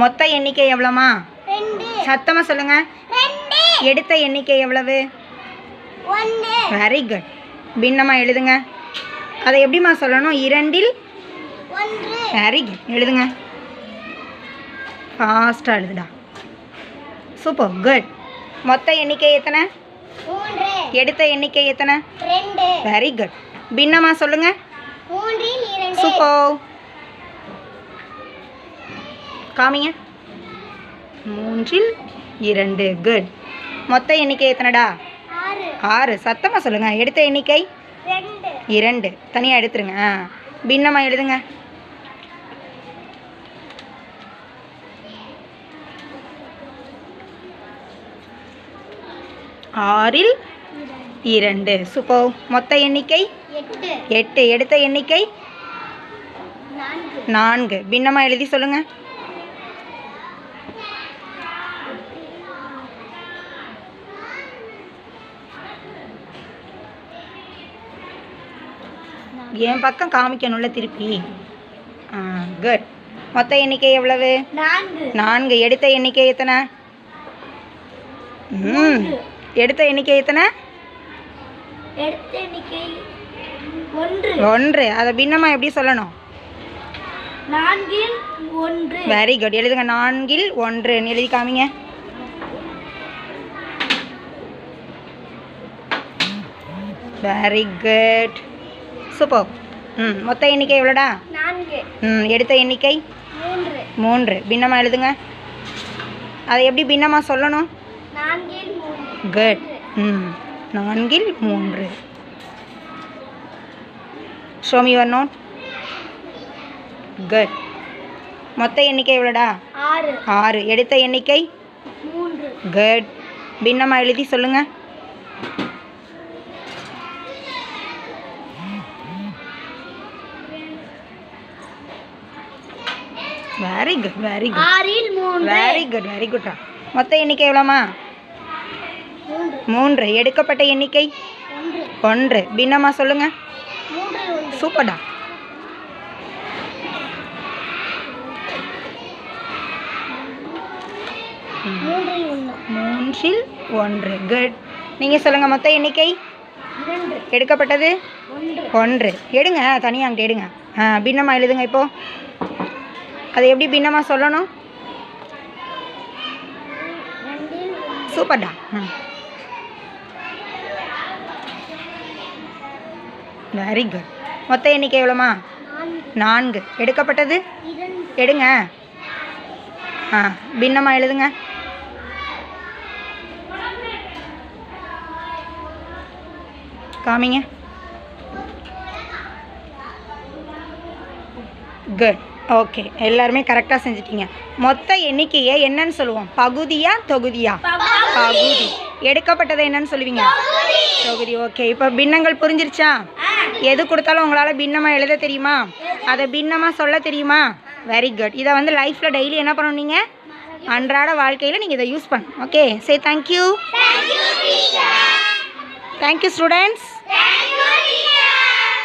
மொத்த எண்ணிக்கை எவ்வளோமா? சத்தமாக சொல்லுங்க. எடுத்த எண்ணிக்கை எவ்வளவு? வெரி குட் பின்னமாக எழுதுங்க. அதை எப்படிம்மா சொல்லணும்? இரண்டில்? வெரி குட் எழுதுங்க. ஃபாஸ்ட்டாக எழுதுடா. சூப்பர் குட் மொத்த எண்ணிக்கை எத்தனை? எடுத்த எண்ணிக்கை எத்தனை? வெரி குட் பின்னமாக சொல்லுங்க. மூன்றில் இரண்டு. சூப்பர் காமிங்க. மூன்றில் இரண்டு. குட் மொத்த எண்ணிக்கை எத்தனைடா? ஆறு. சத்தமாக சொல்லுங்க. எடுத்த எண்ணிக்கை? ரெண்டு. இரண்டு. தனியாக எடுத்துருங்க. ஆ. பின்னமாக எழுதுங்க. ஆறில் இரண்டு. சூப்பர் மொத்த எண்ணிக்கை? எட்டு. எடுத்த எண்ணிக்கை? நான்கு. பின்னமாக எழுதி சொல்லுங்க. என் பக்கம் காமிக்கணும்ல திருப்பி. ஆ குட் மொத்த எண்ணிக்கை எவ்வளவு? நான்கு. எடுத்த எண்ணிக்கை எத்தனை? ம். எடுத்த எண்ணிக்கை எத்தனை? ஒன்று. அதை பின்னமாக எப்படி சொல்லணும்? நான்கில் ஒன்று. வெரி குட் எழுதுங்க. நான்கில் ஒன்று. எழுதி காமிங்க. Very good super. ம் மொத்த எண்ணிக்கை எவ்வளோடா? ம் எடுத்த எண்ணிக்கை? மூன்று. பின்னமாக எழுதுங்க. அதை எப்படி பின்னமாக சொல்லணும்? குட் ம் நான்கில் மூன்று. ஷோமி யுவர் நோட் குட் மொத்த எண்ணிக்கை எவ்வளோடா? ஆறு. எடுத்த எண்ணிக்கை? குட் பின்னமாக எழுதி சொல்லுங்க. வெரி குட் வெரி குட் ஆறில் மூன்று. வெரி குட் வெரி குட்ரா மொத்த எண்ணிக்கை எவ்வளோமா? மூன்று. எடுக்கப்பட்ட எண்ணிக்கை? ஒன்று. பின்னமாக சொல்லுங்க. சூப்பர்டா. மூன்றில் ஒன்று. குட் நீங்கள் சொல்லுங்கள் மொத்த எண்ணிக்கை. எடுக்கப்பட்டது? ஒன்று. எடுங்க தனியாக அங்கிட்டு எடுங்க. ஆ பின்னமாக எழுதுங்க இப்போ. அதை எப்படி பின்னமாக சொல்லணும்? சூப்பர்டா. ம் வெரி குட் மொத்த எண்ணிக்கை எவ்வளோமா? நான்கு. எடுக்கப்பட்டது? எடுங்க. ஆ பின்னமாக எழுதுங்க. காமிங்க. குட் ஓகே எல்லாருமே கரெக்டாக செஞ்சிட்டீங்க. மொத்த எண்ணிக்கையை என்னன்னு சொல்லுவோம்? பகுதியா தொகுதியா? பகுதி. எடுக்கப்பட்டதை என்னன்னு சொல்லுவீங்க? தொகுதி. ஓகே இப்போ பின்னங்கள் புரிஞ்சிருச்சா? எது கொடுத்தாலும் உங்களால் பின்னமாக எழுத தெரியுமா? அதை பின்னமாக சொல்ல தெரியுமா? வெரி குட் இதை வந்து லைஃப்பில் டெய்லி என்ன பண்ணணும் நீங்கள் அன்றாட வாழ்க்கையில் நீங்கள் இதை யூஸ் பண்ணணும். Okay say thank you thank you students